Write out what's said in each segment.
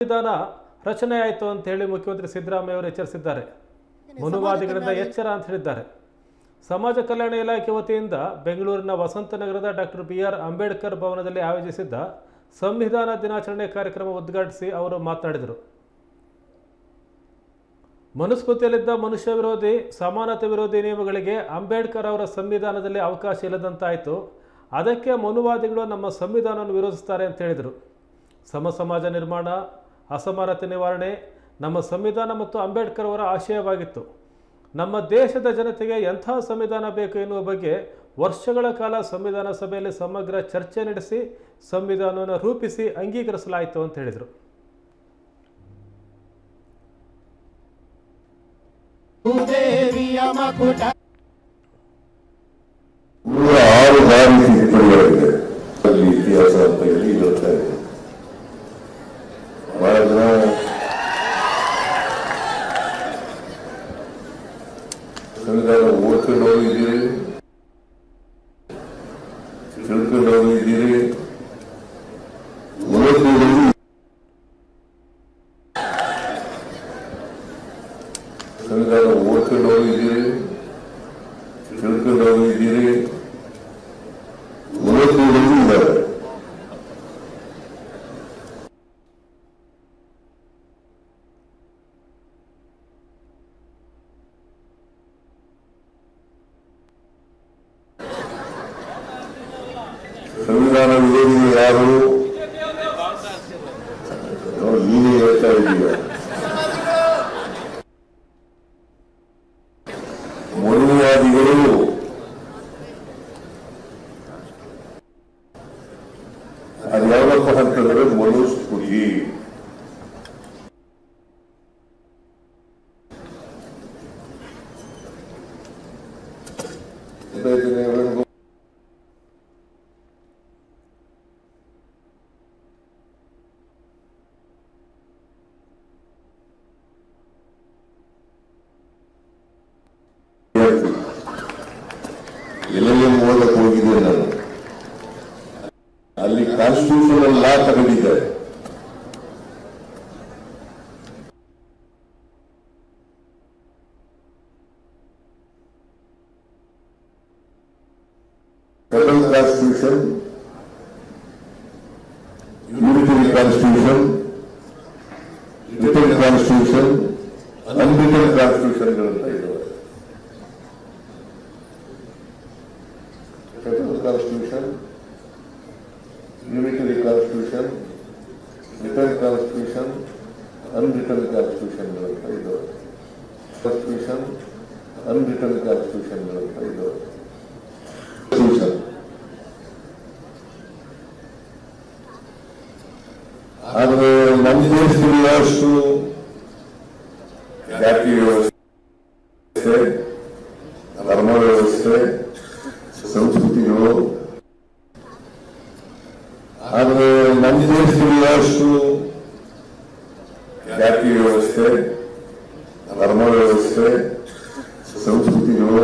ಸಂವಿಧಾನ ರಚನೆ ಆಯಿತು ಅಂತ ಹೇಳಿ ಮುಖ್ಯಮಂತ್ರಿ ಸಿದ್ದರಾಮಯ್ಯ ಅವರು ಎಚ್ಚರಿಸಿದ್ದಾರೆ. ಮನುವಾದಿಗಳಿಂದ ಎಚ್ಚರ ಅಂತ ಹೇಳಿದ್ದಾರೆ. ಸಮಾಜ ಕಲ್ಯಾಣ ಇಲಾಖೆ ವತಿಯಿಂದ ಬೆಂಗಳೂರಿನ ವಸಂತನಗರದ ಡಾಕ್ಟರ್ ಬಿ ಆರ್ ಅಂಬೇಡ್ಕರ್ ಭವನದಲ್ಲಿ ಆಯೋಜಿಸಿದ್ದ ಸಂವಿಧಾನ ದಿನಾಚರಣೆ ಕಾರ್ಯಕ್ರಮ ಉದ್ಘಾಟಿಸಿ ಅವರು ಮಾತನಾಡಿದರು. ಮನುಸ್ಮೃತಿಯಲ್ಲಿದ್ದ ಮನುಷ್ಯ ವಿರೋಧಿ ಸಮಾನತೆ ವಿರೋಧಿ ನಿಯಮಗಳಿಗೆ ಅಂಬೇಡ್ಕರ್ ಅವರ ಸಂವಿಧಾನದಲ್ಲಿ ಅವಕಾಶ ಇಲ್ಲದಂತಾಯಿತು. ಅದಕ್ಕೆ ಮನುವಾದಿಗಳು ನಮ್ಮ ಸಂವಿಧಾನವನ್ನು ವಿರೋಧಿಸ್ತಾರೆ ಅಂತ ಹೇಳಿದರು. ಸಮ ಸಮಾಜ ನಿರ್ಮಾಣ ಅಸಮಾನತೆ ನಿವಾರಣೆ ನಮ್ಮ ಸಂವಿಧಾನ ಮತ್ತು ಅಂಬೇಡ್ಕರ್ ಅವರ ಆಶಯವಾಗಿತ್ತು. ನಮ್ಮ ದೇಶದ ಜನತೆಗೆ ಎಂಥ ಸಂವಿಧಾನ ಬೇಕು ಎನ್ನುವ ಬಗ್ಗೆ ವರ್ಷಗಳ ಕಾಲ ಸಂವಿಧಾನ ಸಭೆಯಲ್ಲಿ ಸಮಗ್ರ ಚರ್ಚೆ ನಡೆಸಿ ಸಂವಿಧಾನವನ್ನು ರೂಪಿಸಿ ಅಂಗೀಕರಿಸಲಾಯಿತು ಅಂತ ಹೇಳಿದರು. ಇತಿಹಾಸ ಓದ್ಕೊಂಡವರು ಇದ್ದೀರಿ ತಿಳ್ಕೊಂಡವರು ಇದ್ದೀರಿ ಓದೋರು ಸಂವಿಧಾನ ಓದ್ಕೊಂಡವರು ಇದ್ದೀರಿ ತಿಳ್ಕೊಂಡವರು ಇದ್ದೀರಿ ಓದೋರು ಇದ್ದಾರೆ ಸಂವಿಧಾನ ವಿರೋಧಿಗಳು ಯಾರು ನೋಡಿ, ನೀನೇ ಹೇಳ್ತಾ ಇದ್ದೀಯ ಮನುವಾದಿಗಳು ಅದ್ಯಾವಪ್ಪ ಅಂತಂದ್ರೆ ಮನುಸ್ಮೃತಿ ಗೊತ್ತಾಯ್ತೇನೆ ಎಲ್ಲೆಲ್ಲಿ ಓದಕ್ಕೆ ಹೋಗಿದ್ದೆ ನಾನು ಅಲ್ಲಿ ಕಾನ್ಸ್ಟಿಟ್ಯೂಷನಲ್ ಲಾ ತಗೊಂಡಿದ್ದಾರೆ federal constitution unitary constitution written constitution unwritten ಕಾನ್ಸ್ಟಿಟ್ಯೂಷನ್ಗಳಂತ ಇದ್ದಾವೆ ಕಾನ್ಸ್ಟಿಟ್ಯೂಷನ್ ಅನ್ರಿಟನ್ ಅಂತ ಇದು ಆದರೆ ನಮ್ಮ ದೇಶದಲ್ಲಿ ಅಷ್ಟು ಜಾತಿ ವ್ಯವಸ್ಥೆ, ಧರ್ಮ ವ್ಯವಸ್ಥೆ, ಸಂಸ್ಕೃತಿಗಳು ಆದರೆ ನಮ್ಮ ದೇಶದಲ್ಲಿ ಅಷ್ಟು ಜಾತಿ ವ್ಯವಸ್ಥೆ ಧರ್ಮ ವ್ಯವಸ್ಥೆ ಸಂಸ್ಕೃತಿಗಳು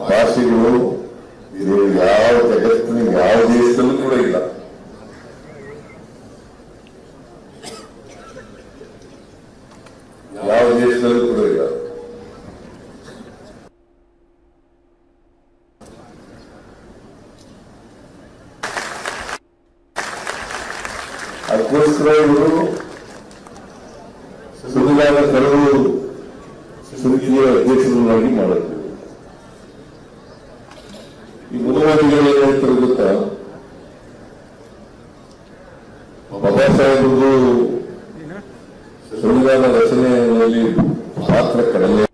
ಭಾಷೆಗಳು ಇದು ಯಾವ ಜಗತ್ತಿನ ಯಾವ ದೇಶದಲ್ಲೂ ಕೂಡ ಇಲ್ಲ. ಯಾವ ದೇಶದಲ್ಲೂ ಕೂಡ ಇಲ್ಲ. ಅದಕ್ಕೋಸ್ಕರ ಇವರು ಸಂವಿಧಾನ ತರಲು ಸಮಿತಿಯ ಅಧ್ಯಕ್ಷರನ್ನಾಗಿ ಮಾಡುತ್ತೆ ಈ ಮುಖ್ಯಮಂತ್ರಿಗಳು ಏನ್ ಹೇಳ್ತಾರೆ ಗೊತ್ತಾ? ಬಾಬಾ ಸಾಹೇಬ್ರದ್ದು ಸಂವಿಧಾನ ರಚನೆಯಲ್ಲಿ ಪಾತ್ರ ಕಡಿಮೆ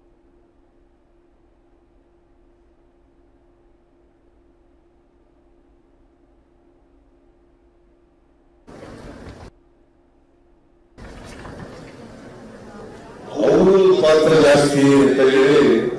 ಅವರು ಪಾತ್ರ ಜಾಸ್ತಿ ಅಂತ ಹೇಳಿ